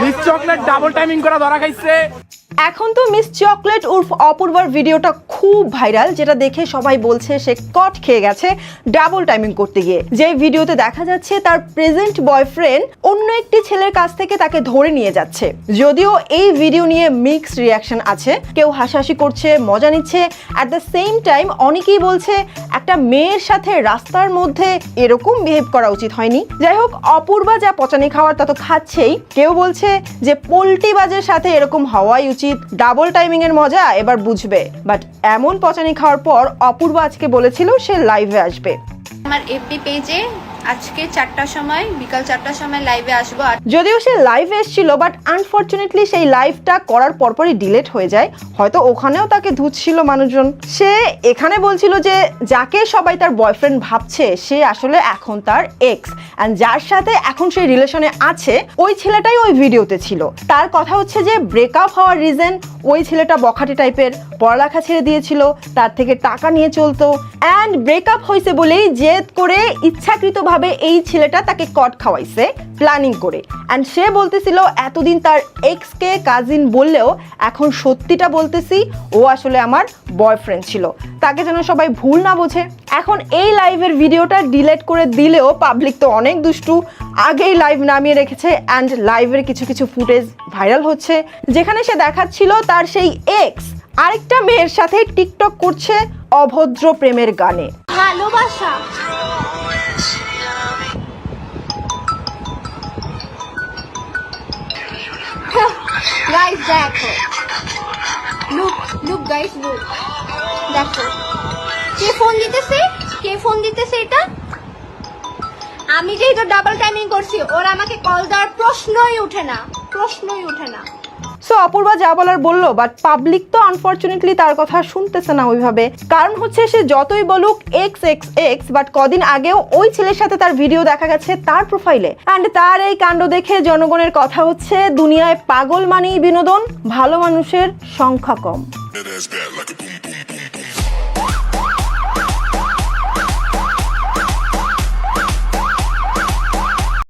Miss chocolate double timing করা ধরা খাইছে। এখন তো মিস চকলেট উর্ফ অপূর্বার ভিডিওটা খুব ভাইরাল, যেটা দেখে সবাই বলছে সে কট খেয়ে গেছে ডাবল টাইমিং করতে গিয়ে। যে ভিডিওতে দেখা যাচ্ছে তার প্রেজেন্ট বয়ফ্রেন্ড অন্য একটি ছেলের কাছ থেকে তাকে ধরে নিয়ে যাচ্ছে। যদিও এই ভিডিও নিয়ে মিক্সড রিয়াকশন আছে, কেউ হাসাহাসি করছে, মজা নিচ্ছে অ্যাট দ্য সেম টাইম অনেকেই বলছে একটা মেয়ের সাথে রাস্তার মধ্যে এরকম বিহেভ করা উচিত হয়নি। যাই হোক, অপূর্বা যা পচানি খাওয়ার তা তো খাচ্ছেই। কেউ বলছে যে পোল্টি বাজের সাথে এরকম হওয়াই উচিত ডাবল টাইমিং এর মজা এবার বুঝবে। বাট এমন পচানি খাওয়ার পর অপূর্ব আজকে বলেছিল সে লাইভে আসবে। আমার এফবি পেজে আজকে চারটার সময়, বিকাল চারটার সময় লাইভে আসব যদিও সে লাইভ এসেছিল বাট আনফর্চুনেটলি সেই লাইভটা করার পরপরই ডিলেট হয়ে যায়। হয়তো ওখানেও তাকে ধুচ্ছিল মানুষজন। সে এখানে বলছিল যে, যাকে সবাই তার বয়ফ্রেন্ড ভাবছে, সে আসলে এখন তার এক্স অ্যান্ড যার সাথে এখন সেই রিলেশনে আছে, ওই ছেলেটাই ওই ভিডিওতে ছিল। তার কথা হচ্ছে যে ব্রেকআপ হওয়ার রিজন ওই ছেলেটা বখাটে টাইপের পড়ালেখা ছেড়ে দিয়েছিল, তার থেকে টাকা নিয়ে চলতো অ্যান্ড ব্রেকআপ হয়েছে বলেই জেদ করে ইচ্ছাকৃতভাবে এই ছেলেটা তাকে কট খাওয়াইছে প্ল্যানিং করে। অ্যান্ড সে বলতেছিল, এতদিন তার এক্সকে কাজিন বললেও এখন সত্যিটা বলতেছি, ও আসলে আমার বয়ফ্রেন্ড ছিল। তাকে যেন সবাই ভুল না বোঝে। এখন এই লাইভের ভিডিওটা ডিলেট করে দিলেও পাবলিক তো অনেক দুষ্টু। আগেই লাইভ নামিয়ে রেখেছে অ্যান্ড লাইভের কিছু কিছু ফুটেজ ভাইরাল হচ্ছে। যেখানে সে দেখাচ্ছিল তার সেই এক্স আরেকটা মেয়ের সাথে টিকটক করছে অভদ্র প্রেমের গানে। ভালোবাসা। গাইস দেখো। লুক লুক গাইস লুক দেখো। কে ফোন দিতেছে? কে ফোন দিতেছে এটা? আমি যেহেতু ডাবল টাইমিং করছি, ওরা আমাকে কল দেওয়ার প্রশ্নই উঠে না। প্রশ্নই উঠে না। সো অপূর্বা যা বলার বলল বাট পাবলিক তো আনফর্চুনেটলি তার কথা শুনতেছে না ওইভাবে। কারণ হচ্ছে সে যতই বলুক এক্স এক্স এক্স বাট কদিন আগেও ওই ছেলের সাথে তার ভিডিও দেখা গেছে তার প্রোফাইলে অ্যান্ড তার এই কাণ্ড দেখে জনগণের কথা হচ্ছে, দুনিয়ায় পাগল মানেই বিনোদন, ভালো মানুষের সংখ্যা কম।